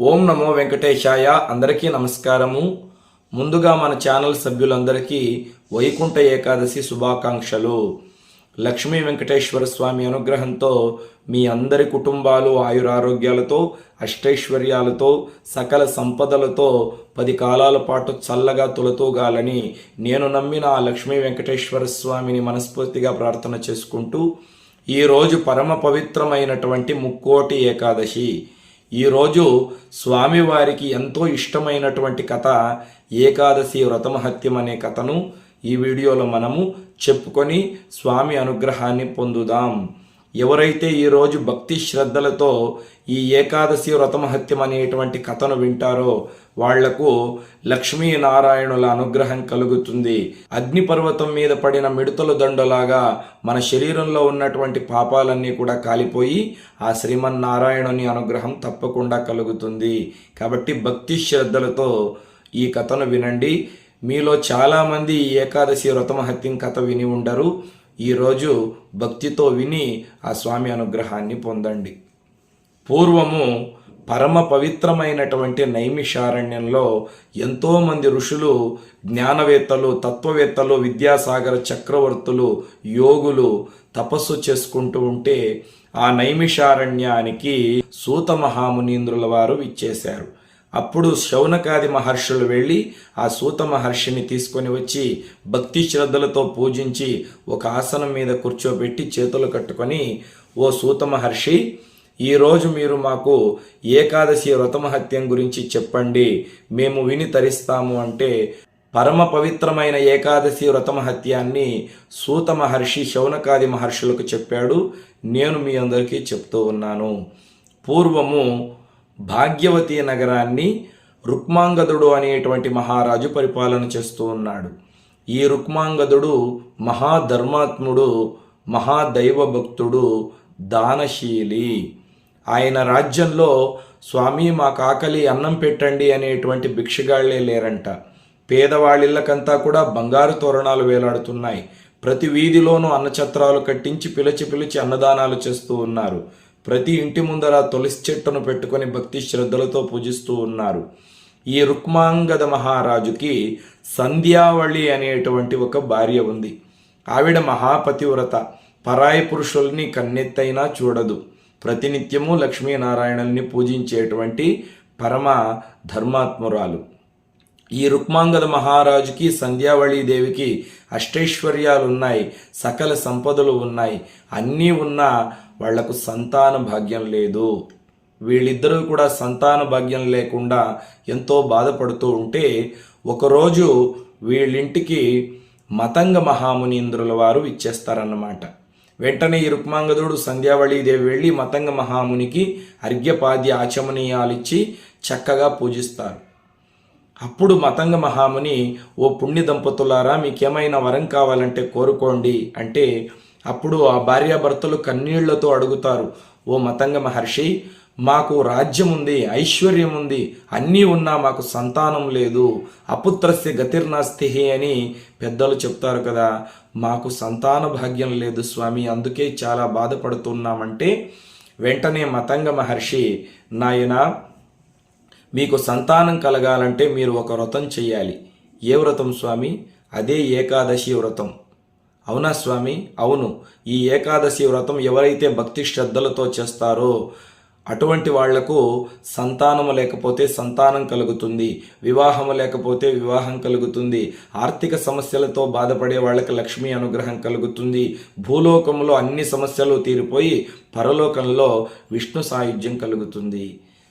ఓం నమో వెంకటేశాయ. అందరికీ నమస్కారము. ముందుగా మన ఛానల్ సభ్యులందరికీ వైకుంఠ ఏకాదశి శుభాకాంక్షలు. లక్ష్మీ వెంకటేశ్వర స్వామి అనుగ్రహంతో మీ అందరి కుటుంబాలు ఆయురారోగ్యాలతో అష్టైశ్వర్యాలతో సకల సంపదలతో పది కాలాల పాటు చల్లగా తులతూగాలని నేను నమ్మిన ఆ లక్ష్మీ వెంకటేశ్వర స్వామిని మనస్ఫూర్తిగా ప్రార్థన చేసుకుంటూ ఈరోజు పరమ పవిత్రమైనటువంటి ముక్కోటి ఏకాదశి. ఈరోజు స్వామివారికి ఎంతో ఇష్టమైనటువంటి కథ ఏకాదశి వ్రతమహత్యం అనే కథను ఈ వీడియోలో మనము చెప్పుకొని స్వామి అనుగ్రహాన్ని పొందుదాం. ఎవరైతే ఈరోజు భక్తి శ్రద్ధలతో ఈ ఏకాదశి వ్రతమహత్యం అనేటువంటి కథను వింటారో వాళ్ళకు లక్ష్మీనారాయణుల అనుగ్రహం కలుగుతుంది. అగ్నిపర్వతం మీద పడిన మిడతల దండలాగా మన శరీరంలో ఉన్నటువంటి పాపాలన్నీ కూడా కాలిపోయి ఆ శ్రీమన్నారాయణుని అనుగ్రహం తప్పకుండా కలుగుతుంది. కాబట్టి భక్తి శ్రద్ధలతో ఈ కథను వినండి. మీలో చాలామంది ఈ ఏకాదశి వ్రతమహత్యం కథ విని ఉండరు. ఈరోజు భక్తితో విని ఆ స్వామి అనుగ్రహాన్ని పొందండి. పూర్వము పరమ పవిత్రమైనటువంటి నైమిషారణ్యంలో ఎంతోమంది ఋషులు జ్ఞానవేత్తలు తత్వవేత్తలు విద్యాసాగర చక్రవర్తులు యోగులు తపస్సు చేసుకుంటూ ఉంటే ఆ నైమిషారణ్యానికి సూత మహామునీంద్రుల వారు విచ్చేశారు. అప్పుడు శౌనకాది మహర్షులు వెళ్ళి ఆ సూత మహర్షిని తీసుకొని వచ్చి భక్తి శ్రద్ధలతో పూజించి ఒక ఆసనం మీద కూర్చోబెట్టి చేతులు కట్టుకొని ఓ సూత మహర్షి ఈరోజు మీరు మాకు ఏకాదశి వ్రతమహత్యం గురించి చెప్పండి. మేము విని తరిస్తాము అంటే పరమ పవిత్రమైన ఏకాదశి వ్రతమహత్యాన్ని సూత మహర్షి శౌనకాది మహర్షులకు చెప్పాడు. నేను మీ అందరికీ చెప్తూ ఉన్నాను. పూర్వము భాగ్యవతి నగరాన్ని రుక్మాంగదుడు అనేటువంటి మహారాజు పరిపాలన చేస్తూ ఉన్నాడు. ఈ రుక్మాంగదుడు మహాధర్మాత్ముడు మహాదైవభక్తుడు దానశీలి. ఆయన రాజ్యంలో స్వామి మా కాకలి అన్నం పెట్టండి అనేటువంటి భిక్షగాళ్ళే లేరంట. పేదవాళ్ళిళ్ళకంతా కూడా బంగారు తోరణాలు వేలాడుతున్నాయి. ప్రతి వీధిలోనూ అన్నచత్రాలు కట్టించి పిలిచి పిలిచి అన్నదానాలు చేస్తూ ఉన్నారు. ప్రతి ఇంటి ముందర తులసి చెట్టును పెట్టుకొని భక్తి శ్రద్ధలతో పూజిస్తూ ఉన్నారు. ఈ రుక్మాంగద మహారాజుకి సంధ్యావళి అనేటువంటి ఒక భార్య ఉంది. ఆవిడ మహాపతివ్రత. పరాయి పురుషుల్ని కన్నెత్తైనా చూడదు. ప్రతినిత్యము లక్ష్మీనారాయణల్ని పూజించేటువంటి పరమ ధర్మాత్మురాలు. ఈ రుక్మాంగద మహారాజుకి సంధ్యావళి దేవికి అష్టైశ్వర్యాలు ఉన్నాయి సకల సంపదలు ఉన్నాయి. అన్నీ ఉన్నా వాళ్ళకు సంతాన భాగ్యం లేదు. వీళ్ళిద్దరూ కూడా సంతాన భాగ్యం లేకుండా ఎంతో బాధపడుతూ ఉంటే ఒకరోజు వీళ్ళింటికి మతంగ మహామునీంద్రుల వారు ఇచ్చేస్తారన్నమాట వెంటనే ఈ రుక్మాంగదుడు సంధ్యావళీదేవి వెళ్ళి మతంగ మహామునికి అర్ఘ్యపాద్య ఆచమనీయాలిచ్చి చక్కగా పూజిస్తారు. అప్పుడు మతంగ మహాముని ఓ పుణ్య దంపతులారా మీకేమైనా వరం కావాలంటే కోరుకోండి అంటే అప్పుడు ఆ భార్యాభర్తలు కన్నీళ్ళతో అడుగుతారు ఓ మతంగ మహర్షి మాకు రాజ్యం ఉంది ఐశ్వర్యం ఉంది అన్నీ ఉన్నా మాకు సంతానం లేదు అపుత్రస్య గతిర్నాస్తి అని పెద్దలు చెప్తారు కదా. మాకు సంతాన భాగ్యం లేదు స్వామి అందుకే చాలా బాధపడుతున్నామంటే వెంటనే మతంగ మహర్షి నాయన మీకు సంతానం కలగాలంటే మీరు ఒక వ్రతం చేయాలి ఏ వ్రతం స్వామి? అదే ఏకాదశి వ్రతం. అవునా స్వామి? అవును. ఈ ఏకాదశి వ్రతం ఎవరైతే భక్తి శ్రద్ధలతో చేస్తారో అటువంటి వాళ్ళకు సంతానము లేకపోతే సంతానం కలుగుతుంది వివాహము లేకపోతే వివాహం కలుగుతుంది ఆర్థిక సమస్యలతో బాధపడే వాళ్ళకి లక్ష్మీ అనుగ్రహం కలుగుతుంది భూలోకంలో అన్ని సమస్యలు తీరిపోయి పరలోకంలో విష్ణు సాయుధ్యం కలుగుతుంది.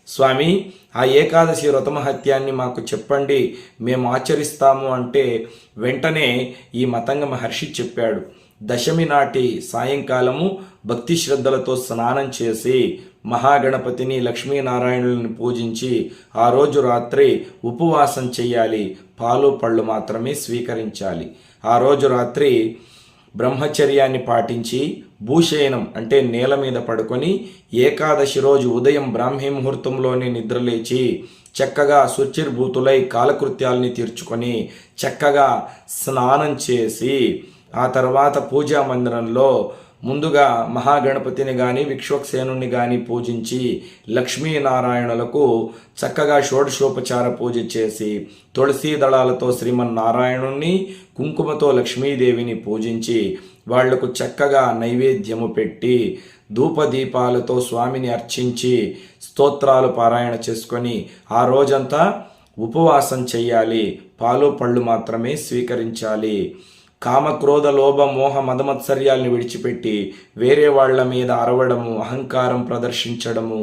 స్వామి ఆ ఏకాదశి వ్రతమహత్యాన్ని మాకు చెప్పండి మేము ఆచరిస్తాము అంటే వెంటనే ఈ మతంగ మహర్షి చెప్పాడు. దశమి నాటి సాయంకాలము భక్తి శ్రద్ధలతో స్నానం చేసి మహాగణపతిని లక్ష్మీనారాయణులను పూజించి ఆ రోజు రాత్రి ఉపవాసం చేయాలి పాలు పళ్ళు మాత్రమే స్వీకరించాలి. ఆ రోజు రాత్రి బ్రహ్మచర్యాన్ని పాటించి భూశయనం అంటే నేల మీద పడుకొని ఏకాదశి రోజు ఉదయం బ్రాహ్మీ ముహూర్తంలోనే నిద్రలేచి చక్కగా శుచిర్భూతులై కాలకృత్యాల్ని తీర్చుకొని చక్కగా స్నానం చేసి ఆ తర్వాత పూజా మందిరంలో ముందుగా మహాగణపతిని కానీ విశ్వక్సేనుని కానీ పూజించి లక్ష్మీనారాయణులకు చక్కగా షోడశోపచార పూజ చేసి తులసీ దళాలతో శ్రీమన్నారాయణుణ్ణి కుంకుమతో లక్ష్మీదేవిని పూజించి వాళ్ళకు చక్కగా నైవేద్యము పెట్టి ధూపదీపాలతో స్వామిని అర్చించి స్తోత్రాలు పారాయణ చేసుకొని ఆ రోజంతా ఉపవాసం చెయ్యాలి. పాలు పళ్ళు మాత్రమే స్వీకరించాలి. కామక్రోధ లోభ మోహ మదమత్సర్యాల్ని విడిచిపెట్టి వేరే వాళ్ళ మీద అరవడము అహంకారం ప్రదర్శించడము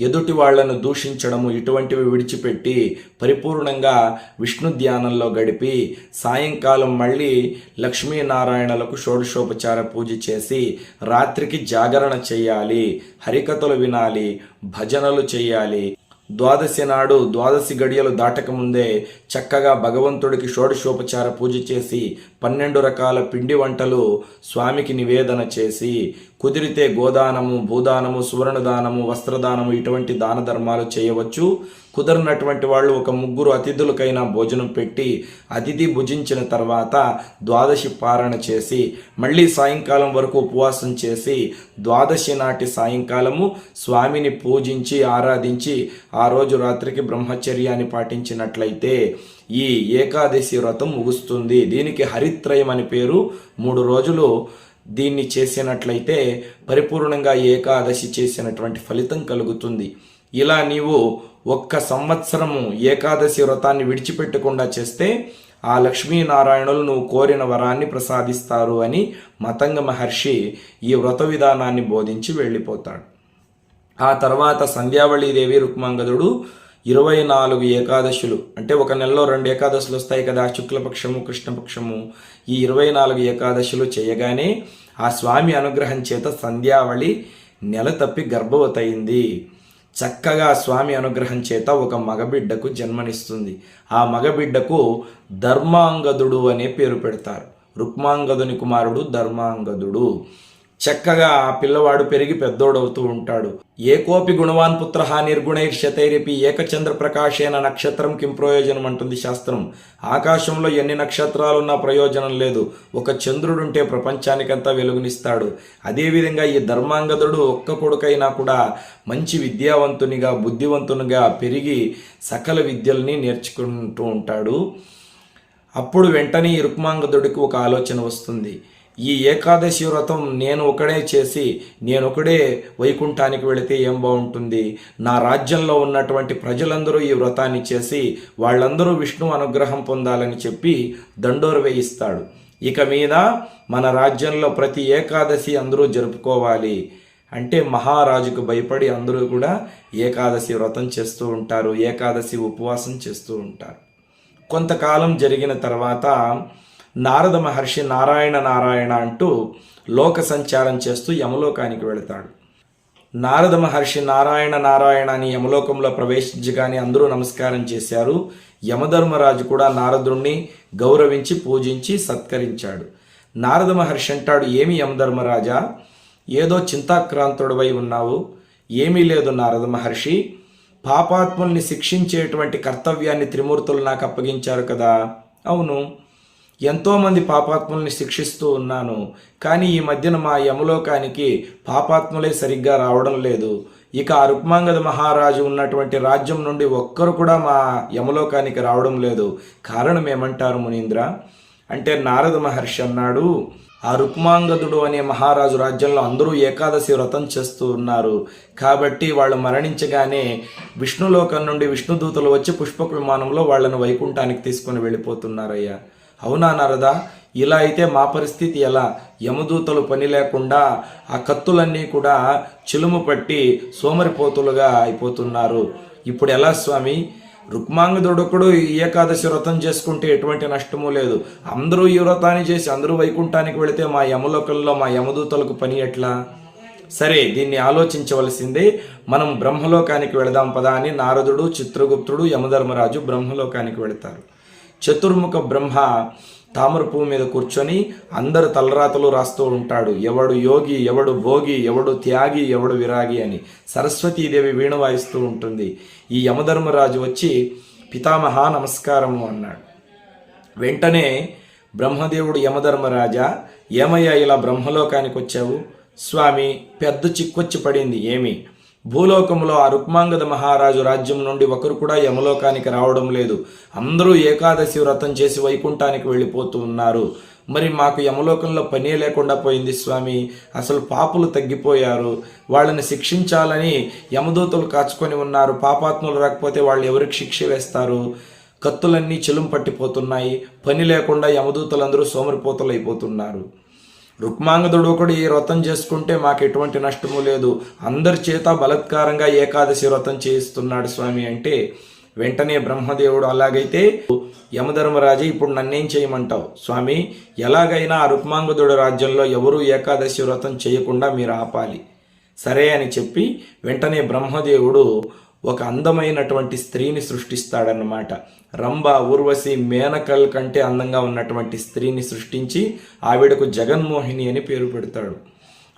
ఎదుటి వాళ్ళను దూషించడము ఇటువంటివి విడిచిపెట్టి పరిపూర్ణంగా విష్ణు ధ్యానంలో గడిపి సాయంకాలం మళ్ళీ లక్ష్మీనారాయణలకు షోడశోపచార పూజ చేసి రాత్రికి జాగరణ చేయాలి హరికథలు వినాలి భజనలు చేయాలి. ద్వాదశి నాడు ద్వాదశి గడియలు దాటకముందే చక్కగా భగవంతుడికి షోడశోపచార పూజ చేసి పన్నెండు రకాల పిండి వంటలు స్వామికి నివేదన చేసి కుదిరితే గోదానము భూదానము సువర్ణదానము వస్త్రదానము ఇటువంటి దాన ధర్మాలు చేయవచ్చు. కుదరినటువంటి వాళ్ళు ఒక ముగ్గురు అతిథులకైనా భోజనం పెట్టి అతిథి భుజించిన తర్వాత ద్వాదశి పారణ చేసి మళ్ళీ సాయంకాలం వరకు ఉపవాసం చేసి ద్వాదశి నాటి సాయంకాలము స్వామిని పూజించి ఆరాధించి ఆ రోజు రాత్రికి బ్రహ్మచర్యాన్ని పాటించినట్లయితే ఈ ఏకాదశి వ్రతం ముగుస్తుంది. దీనికి హరిత్రయం అని పేరు. మూడు రోజులు దీన్ని చేసినట్లయితే పరిపూర్ణంగా ఏకాదశి చేసినటువంటి ఫలితం కలుగుతుంది. ఇలా నీవు ఒక్క సంవత్సరము ఏకాదశి వ్రతాన్ని విడిచిపెట్టకుండా చేస్తే ఆ లక్ష్మీనారాయణులు నువ్వు కోరిన వరాన్ని ప్రసాదిస్తారు అని మతంగ మహర్షి ఈ వ్రత విధానాన్ని బోధించి వెళ్ళిపోతాడు. ఆ తర్వాత సంధ్యావళీదేవి రుక్మాంగదుడు ఇరవై నాలుగు ఏకాదశులు. అంటే ఒక నెలలో రెండు ఏకాదశులు వస్తాయి కదా శుక్లపక్షము కృష్ణపక్షము. ఈ ఇరవై నాలుగు ఏకాదశులు చేయగానే ఆ స్వామి అనుగ్రహం చేత సంధ్యావళి నెల తప్పి గర్భవతయింది. చక్కగా స్వామి అనుగ్రహం చేత ఒక మగబిడ్డకు జన్మనిస్తుంది. ఆ మగబిడ్డకు ధర్మాంగదుడు అనే పేరు పెడతారు. రుక్మాంగదుని కుమారుడు ధర్మాంగదుడు. చక్కగా ఆ పిల్లవాడు పెరిగి పెద్దోడవుతూ ఉంటాడు. ఏకోపి గుణవాన్ పుత్ర నిర్గుణైర్షతైరపి ఏకచంద్ర ప్రకాశేన నక్షత్రం కిం ప్రయోజనం అంటుంది శాస్త్రం. ఆకాశంలో ఎన్ని నక్షత్రాలున్నా ప్రయోజనం లేదు. ఒక చంద్రుడుంటే ప్రపంచానికంతా వెలుగునిస్తాడు. అదేవిధంగా ఈ ధర్మాంగదుడు ఒక్క కొడుకైనా కూడా మంచి విద్యావంతునిగా బుద్ధివంతునిగా పెరిగి సకల విద్యల్ని నేర్చుకుంటూ ఉంటాడు. అప్పుడు వెంటనే ఈ రుక్మాంగదుడికి ఒక ఆలోచన వస్తుంది. ఈ ఏకాదశి వ్రతం నేను ఒకడే చేసి నేను ఒకడే వైకుంఠానికి వెళితే ఏం బాగుంటుంది? నా రాజ్యంలో ఉన్నటువంటి ప్రజలందరూ ఈ వ్రతాన్ని చేసి వాళ్ళందరూ విష్ణు అనుగ్రహం పొందాలని చెప్పి దండోరు వేయిస్తాడు. ఇక మీద మన రాజ్యంలో ప్రతి ఏకాదశి అందరూ జరుపుకోవాలి. అంటే మహారాజుకు భయపడి అందరూ కూడా ఏకాదశి వ్రతం చేస్తూ ఉంటారు ఏకాదశి ఉపవాసం చేస్తూ ఉంటారు. కొంతకాలం జరిగిన తర్వాత నారద మహర్షి నారాయణ నారాయణ అంటూ లోక సంచారం చేస్తూ యమలోకానికి వెళతాడు. నారద మహర్షి నారాయణ నారాయణ అని యమలోకంలో ప్రవేశించగానే అందరూ నమస్కారం చేశారు. యమధర్మరాజు కూడా నారదుణ్ణి గౌరవించి పూజించి సత్కరించాడు. నారద మహర్షి అంటాడు ఏమి యమధర్మరాజా ఏదో చింతాక్రాంతుడవై ఉన్నావు. ఏమీ లేదు నారద మహర్షి. పాపాత్ముల్ని శిక్షించేటువంటి కర్తవ్యాన్ని త్రిమూర్తులు నాకు అప్పగించారు కదా. అవును. ఎంతోమంది పాపాత్ముల్ని శిక్షిస్తూ ఉన్నాను కానీ ఈ మధ్యన మా యమలోకానికి పాపాత్ములే సరిగ్గా రావడం లేదు. ఇక ఆ రుక్మాంగద మహారాజు ఉన్నటువంటి రాజ్యం నుండి ఒక్కరు కూడా మా యమలోకానికి రావడం లేదు. కారణం ఏమంటారు మునీంద్ర? అంటే నారద మహర్షి అన్నాడు ఆ రుక్మాంగదుడు అనే మహారాజు రాజ్యంలో అందరూ ఏకాదశి వ్రతం చేస్తూ ఉన్నారు. కాబట్టి వాళ్ళు మరణించగానే విష్ణులోకం నుండి విష్ణుదూతలు వచ్చి పుష్పక విమానంలో వాళ్ళను వైకుంఠానికి తీసుకొని వెళ్ళిపోతున్నారయ్యా. అవునా నారదా? ఇలా అయితే మా పరిస్థితి ఎలా? యమదూతలు పని లేకుండా ఆ కత్తులన్నీ కూడా చిలుము పట్టి సోమరిపోతులుగా అయిపోతున్నారు. ఇప్పుడు ఎలా స్వామి? రుక్మాంగదుడొకడు ఏకాదశి వ్రతం చేసుకుంటే ఎటువంటి నష్టము లేదు. అందరూ ఈ వ్రతాన్ని చేసి అందరూ వైకుంఠానికి వెళితే మా యమలోకంలో మా యమదూతలకు పని ఎట్లా? సరే దీన్ని ఆలోచించవలసిందే మనం బ్రహ్మలోకానికి వెళదాం పదా అని నారదుడు చిత్రగుప్తుడు యమధర్మరాజు బ్రహ్మలోకానికి వెళతారు. చతుర్ముఖ బ్రహ్మ తామర పువ్వు మీద కూర్చొని అందరు తలరాతలు రాస్తూ ఉంటాడు. ఎవడు యోగి ఎవడు భోగి ఎవడు త్యాగి ఎవడు విరాగి అని సరస్వతీదేవి వీణ వాయిస్తూ ఉంటుంది. ఈ యమధర్మరాజు వచ్చి పితామహ నమస్కారము అన్నాడు. వెంటనే బ్రహ్మదేవుడు యమధర్మరాజా ఏమయ్యా ఇలా బ్రహ్మలోకానికి వచ్చావు? స్వామి పెద్ద చిక్కొచ్చి పడింది. ఏమి? భూలోకంలో ఆ రుక్మాంగద మహారాజు రాజ్యం నుండి ఒకరు కూడా యమలోకానికి రావడం లేదు. అందరూ ఏకాదశి వ్రతం చేసి వైకుంఠానికి వెళ్ళిపోతూ ఉన్నారు. మరి మాకు యమలోకంలో పనే లేకుండా పోయింది స్వామి. అసలు పాపులు తగ్గిపోయారు. వాళ్ళని శిక్షించాలని యమదూతలు కాచుకొని ఉన్నారు. పాపాత్ములు రాకపోతే వాళ్ళు ఎవరికి శిక్ష వేస్తారు? కత్తులన్నీ చెలుం పట్టిపోతున్నాయి. పని లేకుండా యమదూతలందరూ సోమరిపోతలు అయిపోతున్నారు రుక్మాంగదుడు ఒకడు ఈ వ్రతం చేసుకుంటే మాకు ఎటువంటి నష్టము లేదు. అందరి చేత బలత్కారంగా ఏకాదశి వ్రతం చేయిస్తున్నాడు స్వామి అంటే వెంటనే బ్రహ్మదేవుడు అలాగైతే యమధర్మరాజు ఇప్పుడు నన్నేం చేయమంటావు? స్వామి ఎలాగైనా ఆ రుక్మాంగదుడు రాజ్యంలో ఎవరూ ఏకాదశి వ్రతం చేయకుండా మీరు ఆపాలి. సరే అని చెప్పి వెంటనే బ్రహ్మదేవుడు ఒక అందమైనటువంటి స్త్రీని సృష్టిస్తాడన్నమాట. రంభ ఊర్వశి మేనకల్ కంటే అందంగా ఉన్నటువంటి స్త్రీని సృష్టించి ఆవిడకు జగన్మోహిని అని పేరు పెడతాడు.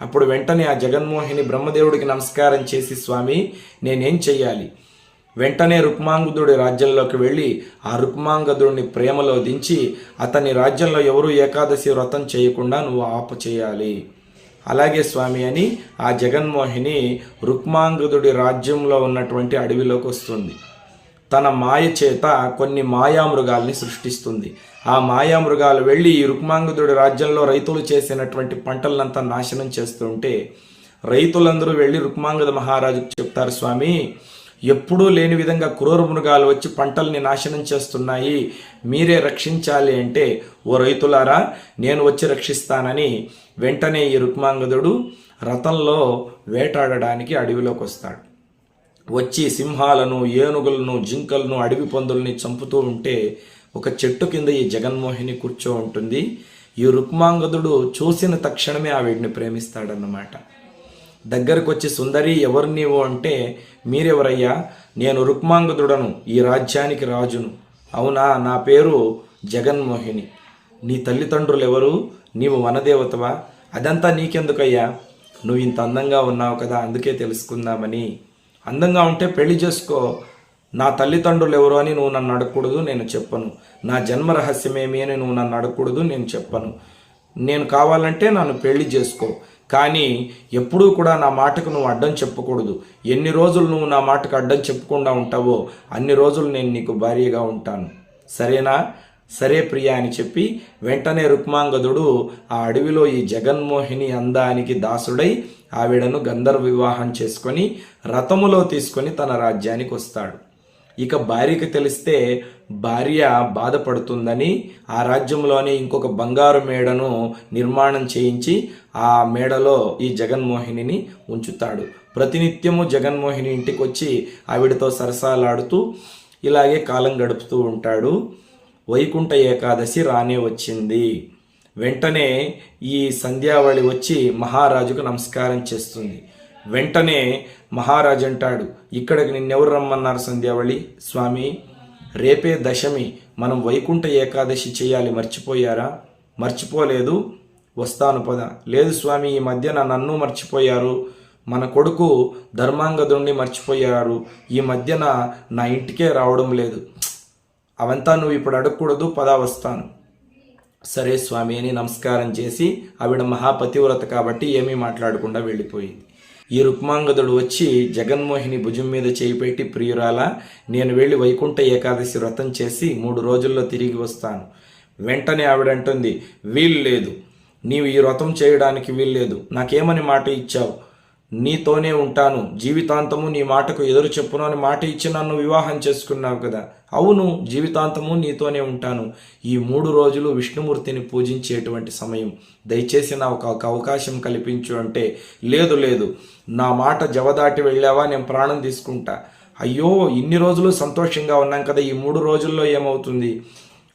అప్పుడు వెంటనే ఆ జగన్మోహిని బ్రహ్మదేవుడికి నమస్కారం చేసి స్వామి నేనేం చెయ్యాలి? వెంటనే రుక్మాంగదుడి రాజ్యంలోకి వెళ్ళి ఆ రుక్మాంగదుడిని ప్రేమలో దించి అతని రాజ్యంలో ఎవరూ ఏకాదశి వ్రతం చేయకుండా నువ్వు ఆపు చేయాలి అలాగే స్వామి అని ఆ జగన్మోహిని రుక్మాంగదుడి రాజ్యంలో ఉన్నటువంటి అడవిలోకి వస్తుంది. తన మాయ చేత కొన్ని మాయామృగాల్ని సృష్టిస్తుంది. ఆ మాయామృగాలు వెళ్ళి ఈ రుక్మాంగదుడి రాజ్యంలో రైతులు చేసినటువంటి పంటలనంతా నాశనం చేస్తుంటే రైతులందరూ వెళ్ళి రుక్మాంగద మహారాజుకు చెప్తారు స్వామి ఎప్పుడూ లేని విధంగా క్రూర మృగాలు వచ్చి పంటల్ని నాశనం చేస్తున్నాయి. మీరే రక్షించాలి అంటే ఓ రైతులారా నేను వచ్చి రక్షిస్తానని వెంటనే ఈ రుక్మాంగదుడు రథంలో వేటాడడానికి అడవిలోకి వస్తాడు. వచ్చి సింహాలను ఏనుగులను జింకలను అడవి పందుల్ని చంపుతూ ఉంటే ఒక చెట్టు కింద ఈ జగన్మోహిని కూర్చో ఉంటుంది. ఈ రుక్మాంగదుడు చూసిన తక్షణమే ఆవిడ్ని ప్రేమిస్తాడన్నమాట. దగ్గరకు వచ్చి సుందరి ఎవరు నీవు అంటే మీరెవరయ్యా? నేను రుక్మాంగదుడను ఈ రాజ్యానికి రాజును. అవునా? నా పేరు జగన్మోహిని. నీ తల్లిదండ్రులు ఎవరు నీవు వనదేవతవా? అదంతా నీకెందుకయ్యా? నువ్వు ఇంత అందంగా ఉన్నావు కదా అందుకే తెలుసుకుందామని. అందంగా ఉంటే పెళ్ళి చేసుకో. నా తల్లిదండ్రులు ఎవరు అని నువ్వు నన్ను అడగకూడదు నేను చెప్పను. నా జన్మ రహస్యమేమి అని నువ్వు నన్ను అడగకూడదు నేను చెప్పను. నేను కావాలంటే నన్ను పెళ్ళి చేసుకో. కానీ ఎప్పుడూ కూడా నా మాటకు నువ్వు అడ్డం చెప్పకూడదు. ఎన్ని రోజులు నువ్వు నా మాటకు అడ్డం చెప్పకుండా ఉంటావో అన్ని రోజులు నేను నీకు భార్యగా ఉంటాను. సరేనా? సరే ప్రియ అని చెప్పి వెంటనే రుక్మాంగదుడు ఆ అడవిలో ఈ జగన్మోహిని అందానికి దాసుడై ఆవిడను గంధర్వ వివాహం చేసుకొని రథములో తీసుకొని తన రాజ్యానికి వస్తాడు. ఇక భార్యకి తెలిస్తే భార్య బాధపడుతుందని ఆ రాజ్యంలోనే ఇంకొక బంగారు మేడను నిర్మాణం చేయించి ఆ మేడలో ఈ జగన్మోహిని ఉంచుతాడు. ప్రతినిత్యము జగన్మోహిని ఇంటికి వచ్చి ఆవిడతో సరసాలాడుతూ ఇలాగే కాలం గడుపుతూ ఉంటాడు. వైకుంఠ ఏకాదశి రానే వచ్చింది. వెంటనే ఈ సంధ్యావళి వచ్చి మహారాజుకు నమస్కారం చేస్తుంది. వెంటనే మహారాజు అంటాడు ఇక్కడికి నిన్నెవరు రమ్మన్నారు సంధ్యావళి? స్వామి రేపే దశమి. మనం వైకుంఠ ఏకాదశి చేయాలి. మర్చిపోయారా? మర్చిపోలేదు? వస్తాను పద. లేదు స్వామి ఈ మధ్యన నన్ను మర్చిపోయారు. మన కొడుకు ధర్మాంగదుణ్ణి మర్చిపోయారు. ఈ మధ్యన నా ఇంటికే రావడం లేదు. అవంతా నువ్వు ఇప్పుడు అడగకూడదు. పదా వస్తాను. సరే స్వామి అని నమస్కారం చేసి ఆవిడ మహాపతివ్రత కాబట్టి ఏమీ మాట్లాడకుండా వెళ్ళిపోయింది. ఈ రుక్మాంగదుడు వచ్చి జగన్మోహిని భుజం మీద చేయి పెట్టి ప్రియురాల నేను వెళ్ళి వైకుంఠ ఏకాదశి వ్రతం చేసి మూడు రోజుల్లో తిరిగి వస్తాను. వెంటనే ఆవిడంటుంది వీలు లేదు. నీవు ఈ వ్రతం చేయడానికి వీల్లేదు నాకేమని మాట ఇచ్చావు? నీతోనే ఉంటాను. జీవితాంతము నీ మాటకు ఎదురు చెప్పును అని మాట ఇచ్చి నన్ను వివాహం చేసుకున్నావు కదా. అవును జీవితాంతము నీతోనే ఉంటాను. ఈ మూడు రోజులు విష్ణుమూర్తిని పూజించేటువంటి సమయం. దయచేసి నా ఒక అవకాశం కల్పించు అంటే లేదు లేదు. నా మాట జవదాటి వెళ్ళావా? నేను ప్రాణం తీసుకుంటా. అయ్యో ఇన్ని రోజులు సంతోషంగా ఉన్నాం కదా. ఈ మూడు రోజుల్లో ఏమవుతుంది?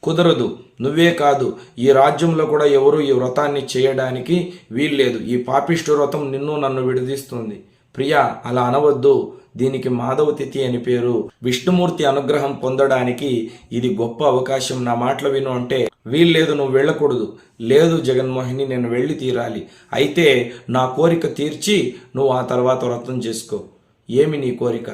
కుదరదు. నువ్వే కాదు ఈ రాజ్యంలో కూడా ఎవరు ఈ వ్రతాన్ని చేయడానికి వీల్లేదు. ఈ పాపిష్టి వ్రతం నిన్ను నన్ను విడదీస్తుంది. ప్రియా అలా అనవద్దు. దీనికి మాధవ తిథి అని పేరు. విష్ణుమూర్తి అనుగ్రహం పొందడానికి ఇది గొప్ప అవకాశం. నా మాటలు విను అంటే వీల్లేదు నువ్వు వెళ్ళకూడదు. లేదు జగన్మోహిని నేను వెళ్ళి తీరాలి. అయితే నా కోరిక తీర్చి నువ్వు ఆ తర్వాత వ్రతం చేసుకో. ఏమి నీ కోరిక?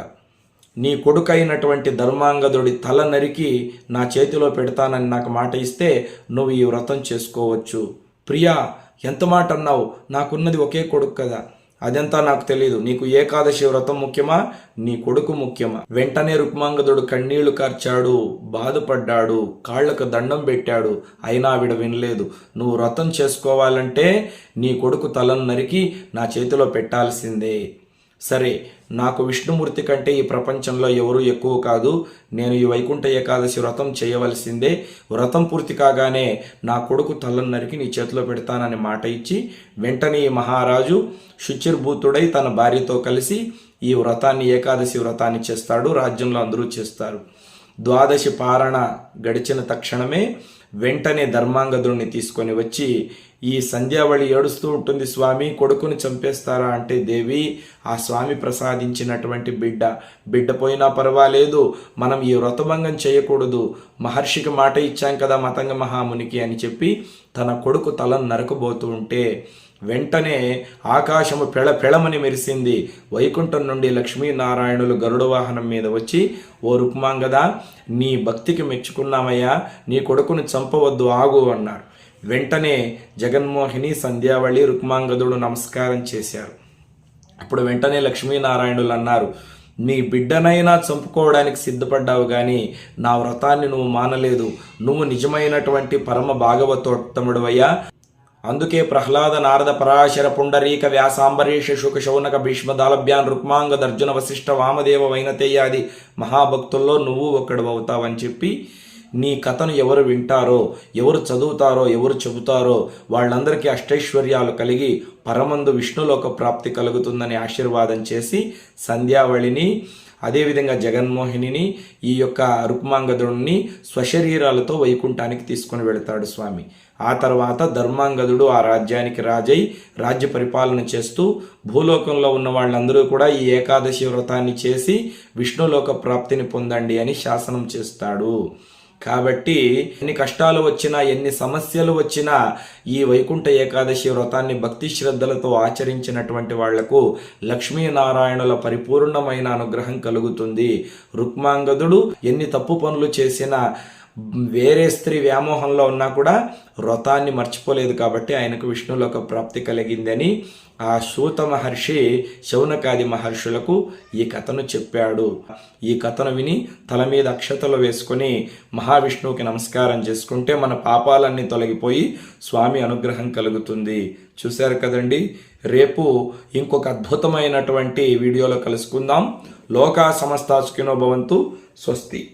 నీ కొడుకైనటువంటి ధర్మాంగదుడి తల నరికి నా చేతిలో పెడతానని నాకు మాట ఇస్తే నువ్వు ఈ వ్రతం చేసుకోవచ్చు. ప్రియా ఎంత మాట అన్నావు? నాకున్నది ఒకే కొడుకు కదా. అదంతా నాకు తెలియదు నీకు ఏకాదశి వ్రతం ముఖ్యమా? నీ కొడుకు ముఖ్యమా? వెంటనే రుక్మాంగదుడు కన్నీళ్ళు కార్చాడు బాధపడ్డాడు కాళ్ళకు దండం పెట్టాడు. అయినా ఆవిడ వినలేదు. నువ్వు వ్రతం చేసుకోవాలంటే నీ కొడుకు తలను నరికి నా చేతిలో పెట్టాల్సిందే. సరే నాకు విష్ణుమూర్తి కంటే ఈ ప్రపంచంలో ఎవరు ఎక్కువ కాదు. నేను ఈ వైకుంఠ ఏకాదశి వ్రతం చేయవలసిందే. వ్రతం పూర్తి కాగానే నా కొడుకు తలను నరికి నీ చేతిలో పెడతానని మాట ఇచ్చి వెంటనే ఈ మహారాజు శుచిర్భూతుడై తన భార్యతో కలిసి ఈ వ్రతాన్ని ఏకాదశి వ్రతాన్ని చేస్తాడు. రాజ్యంలో అందరూ చేస్తారు. ద్వాదశి పారణ గడిచిన తక్షణమే వెంటనే ధర్మాంగదుడిని తీసుకొని వచ్చి ఈ సంధ్యావళి ఏడుస్తూ ఉంటుంది స్వామి కొడుకుని చంపేస్తారా? అంటే దేవి ఆ స్వామి ప్రసాదించినటువంటి బిడ్డ బిడ్డ పోయినా పర్వాలేదు మనం ఈ వ్రతభంగం చేయకూడదు మహర్షికి మాట ఇచ్చాం కదా మతంగ మహామునికి అని చెప్పి తన కొడుకు తలను నరకబోతూ ఉంటే వెంటనే ఆకాశము పెళ పెళమని మెరిసింది. వైకుంఠం నుండి లక్ష్మీనారాయణులు గరుడ వాహనం మీద వచ్చి ఓ రుక్మాంగద నీ భక్తికి మెచ్చుకున్నామయ్యా నీ కొడుకును చంపవద్దు ఆగు అన్నారు. వెంటనే జగన్మోహిని సంధ్యావళి రుక్మాంగదుడు నమస్కారం చేశారు. అప్పుడు వెంటనే లక్ష్మీనారాయణులు అన్నారు నీ బిడ్డనైనా చంపుకోవడానికి సిద్ధపడ్డావు కానీ నా వ్రతాన్ని నువ్వు మానలేదు. నువ్వు నిజమైనటువంటి పరమ భాగవతోత్తముడువయ్యా అందుకే ప్రహ్లాద నారద పరాశర పుండరీక వ్యాసాంబరీష శుక శౌనక భీష్మ దాలభ్యాన్ రుక్మాంగ దర్జున వశిష్ఠ వామదేవ వైనతేయాది మహాభక్తుల్లో నువ్వు ఒక్కడవవుతావని చెప్పి నీ కథను ఎవరు వింటారో ఎవరు చదువుతారో ఎవరు చెబుతారో వాళ్ళందరికీ అష్టైశ్వర్యాలు కలిగి పరమందు విష్ణులోక ప్రాప్తి కలుగుతుందని ఆశీర్వాదం చేసి సంధ్యావళిని అదేవిధంగా జగన్మోహినిని ఈ యొక్క రుక్మాంగదుడిని స్వశరీరాలతో వైకుంఠానికి తీసుకుని వెళతాడు స్వామి. ఆ తర్వాత ధర్మాంగదుడు ఆ రాజ్యానికి రాజై రాజ్య పరిపాలన చేస్తూ భూలోకంలో ఉన్న వాళ్ళందరూ కూడా ఈ ఏకాదశి వ్రతాన్ని చేసి విష్ణులోక ప్రాప్తిని పొందండి అని శాసనం చేస్తాడు. కాబట్టి ఎన్ని కష్టాలు వచ్చినా ఎన్ని సమస్యలు వచ్చినా ఈ వైకుంఠ ఏకాదశి వ్రతాన్ని భక్తి శ్రద్ధలతో ఆచరించినటువంటి వాళ్ళకు లక్ష్మీనారాయణుల పరిపూర్ణమైన అనుగ్రహం కలుగుతుంది. రుక్మాంగదుడు ఎన్ని తప్పు పనులు చేసినా వేరే స్త్రీ వ్యామోహంలో ఉన్నా కూడా వ్రతాన్ని మర్చిపోలేదు కాబట్టి ఆయనకు విష్ణులోక ప్రాప్తి కలిగిందని ఆ సూత మహర్షి శౌనకాది మహర్షులకు ఈ కథను చెప్పాడు. ఈ కథను విని తల మీద అక్షతలు వేసుకొని మహావిష్ణువుకి నమస్కారం చేసుకుంటే మన పాపాలన్నీ తొలగిపోయి స్వామి అనుగ్రహం కలుగుతుంది. చూశారు కదండి? రేపు ఇంకొక అద్భుతమైనటువంటి వీడియోలో కలుసుకుందాం. లోకా సమస్త భవంతు స్వస్తి.